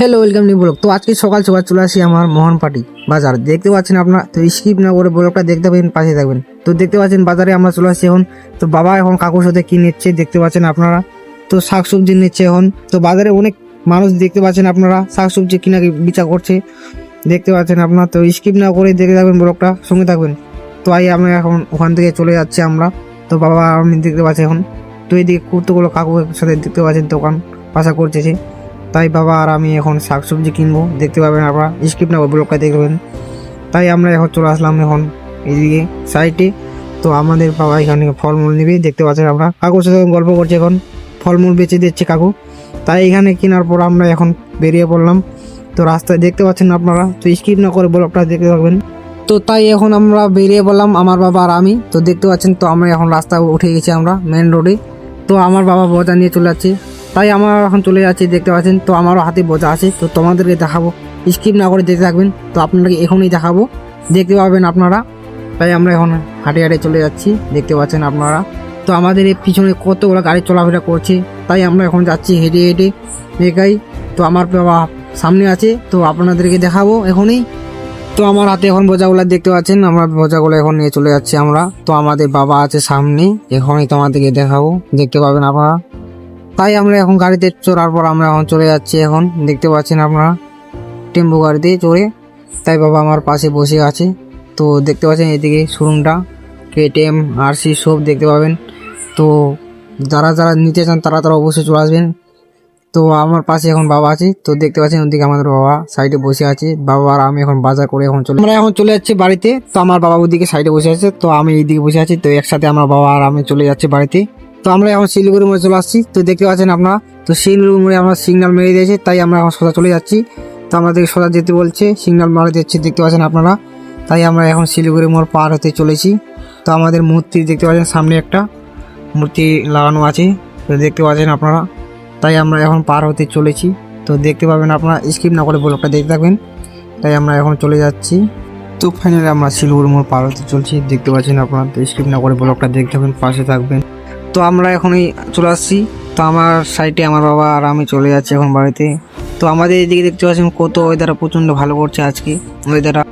Hello welcome new blog তো আজকে সকাল সকাল চলে আসি আমার মোহনপাটি বাজার। দেখতে পাচ্ছেন আপনার, তো স্কিপ না করে ব্লগটা দেখতে পাবেন, পাশে থাকবেন। তো দেখতে পাচ্ছেন বাজারে আমরা চলে আসি এখন। তো বাবা এখন কাকুর সাথে কী নিচ্ছে দেখতে পাচ্ছেন আপনারা? তো শাক সবজি নিচ্ছে এখন। তো বাজারে অনেক মানুষ দেখতে পাচ্ছেন আপনারা শাক সবজি কিনা বিচার করছে। দেখতে পাচ্ছেন আপনার, তো স্কিপ না করে দেখে থাকবেন ব্লগটা সঙ্গে থাকবেন। তো আই, আমরা এখন ওখান থেকে চলে যাচ্ছি আমরা। তো বাবা আমি দেখতে পাচ্ছি এখন। তো এইদিকে কুর্তগুলো কাকুর সাথে দেখতে পাচ্ছেন দোকান, পাশা করতেছে তাই বাবা আর আমি এখন শাকসবজি কিনবো। দেখতে পাবেন আপনারা। স্কিপ না ব্লগটা দেখবেন। তাই আমরা এখন চলে আসলাম এখন এদিকে সাইডে তো আমাদের বাবা এখানে ফলমূল নিবে, দেখতে পাচ্ছেন আমরা কাকুর সাথে গল্প করছি এখন। ফলমূল বেঁচে দিচ্ছে কাকু। তাই এখানে কেনার পর আমরা এখন বেরিয়ে পড়লাম। তো রাস্তায় দেখতে পাচ্ছেন আপনারা। তো স্কিপ না করে ব্লগটা দেখতে পাবেন তো তাই এখন আমরা বেরিয়ে পড়লাম আমার বাবা আর আমি। তো দেখতে পাচ্ছেন তো আমরা এখন রাস্তা উঠে গেছি আমরা মেন রোডে তো আমার বাবা বোঝা নিয়ে চলে যাচ্ছে। তাই আমার এখন চলে যাচ্ছি, দেখতে পাচ্ছেন? তো আমারও হাতে বোঝা আছে, তো তোমাদেরকে দেখাবো। স্কিপ না করে দেখতে থাকবেন, তো আপনাদেরকে এখনই দেখাবো। দেখতে পাবেন আপনারা। তাই আমরা এখন হাঁটে হাঁটে চলে যাচ্ছি, দেখতে পাচ্ছেন আপনারা। তো আমাদের এই পিছনে কতগুলো গাড়ি চলাফেরা করছে, তাই আমরা এখন যাচ্ছি হেঁটে হেঁটে। একাই তো আমার বাবা সামনে আছে, তো আপনাদেরকে দেখাবো এখনই। তো আমার হাতে এখন বোঝাগুলো দেখতে পাচ্ছেন, আমরা বোঝাগুলো এখন নিয়ে চলে যাচ্ছি আমরা। তো আমাদের বাবা আছে সামনে, এখনই তোমাদেরকে দেখাবো, দেখতে পাবেন আপনারা। তাই আমরা এখন গাড়িতে চড়ার পর আমরা এখন চলে যাচ্ছি এখন। দেখতে পাচ্ছেন আপনারা? টেম্পো গাড়িতে চড়ে। তাই বাবা আমার পাশে বসে আছে। তো দেখতে পাচ্ছেন এদিকে শোরুমটা। কেটিএম, আরসি সব দেখতে পাবেন। তো যারা যারা নিতে চান তারা তারা অবশ্যই চলে আসবেন। তো আমার পাশে এখন বাবা আছে। তো দেখতে পাচ্ছেন ওদিকে আমাদের বাবা সাইডে বসে আছে। বাবা আর আমি এখন বাজার করে এখন চলে আমরা এখন চলে যাচ্ছি বাড়িতে। তো আমার বাবা ওদিকে সাইডে বসে আছে। তো আমি এইদিকে বসে আছি। তো একসাথে আমার বাবা আর আমি চলে যাচ্ছি বাড়িতে। তো আমরা এখন শিলিগুড়ি মোড়ে চলে আসছি। তো দেখতে পাচ্ছেন আপনারা, তো শিলিগুড়ি মোড়ে আমরা সিগন্যাল মেরে দিয়েছে, তাই আমরা এখন সোজা চলে যাচ্ছি। তো আমাদেরকে সোজা যেতে বলছে, সিগন্যাল মারা দিচ্ছে দেখতে পাচ্ছেন আপনারা। তাই আমরা এখন শিলিগুড়ি মোড় পার হতে চলেছি। তো আমাদের মূর্তি দেখতে পাচ্ছেন সামনে একটা, মূর্তি লাগানো আছে, তো দেখতে পাচ্ছেন আপনারা। তাই আমরা এখন পার হতে চলেছি। তো দেখতে পাবেন আপনারা, স্কিপ না করে ব্লগটা দেখতে থাকবেন। তাই আমরা এখন চলে যাচ্ছি। তো ফাইনালি আমরা শিলিগুড়ি মোড় পার হতে চলছি, দেখতে পাচ্ছেন আপনারা। তো স্কিপ না করে ব্লগটা দেখতে থাকবেন, পাশে থাকবেন। তো আমরা এখনই চলে আসছি। তো আমার সাইডে আমার বাবা আর আমি চলে যাচ্ছি এখন বাড়িতে। তো আমাদের এদিকে দেখতে পাচ্ছেন কত ওয়েদারটা প্রচণ্ড ভালো করছে আজকে ওয়েদারটা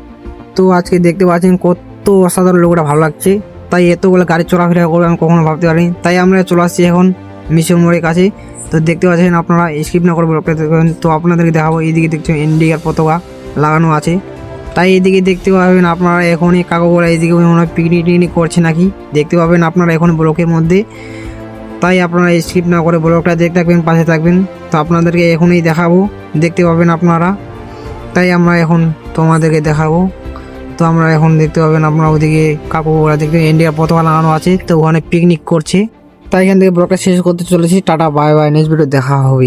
তো আজকে দেখতে পাচ্ছেন কত অসাধারণ লোকটা ভালো লাগছে। তাই এতগুলো গাড়ি চলাফেরা করবে আমি কখনো ভাবতে পারিনি। তাই আমরা চলে আসছি এখন মিশন মোড়ের কাছে। তো দেখতে পাচ্ছেন আপনারা স্কিপ না করে ব্লগটা দেখবেন। তো আপনাদেরকে দেখাবো এইদিকে দেখছেন ইন্ডিয়ার পতাকা লাগানো আছে। তাই এদিকে দেখতে পাবেন আপনারা এখনই কাকুরা এইদিকে মনে হয় পিকনিক টিকনিক করছে নাকি? দেখতে পাবেন আপনারা এখন ব্লকের মধ্যে। তাই আপনারা স্কিপ না করে ব্লগটা দেখতে থাকবেন, পাশে থাকবেন। তো আপনাদেরকে এখনই দেখাবো, দেখতে পাবেন আপনারা। তাই আমরা এখন তোমাদেরকে দেখাবো। তো আমরা এখন দেখতে পাবেন আপনারা ওদিকে কাকু ওরা দেখতে ইন্ডিয়ার পতাকা লাগানো আছে। তো ওখানে পিকনিক করছে। তাই এখান থেকে ব্লগটা শেষ করতে চলেছি। Tata bye bye next video দেখা হবে।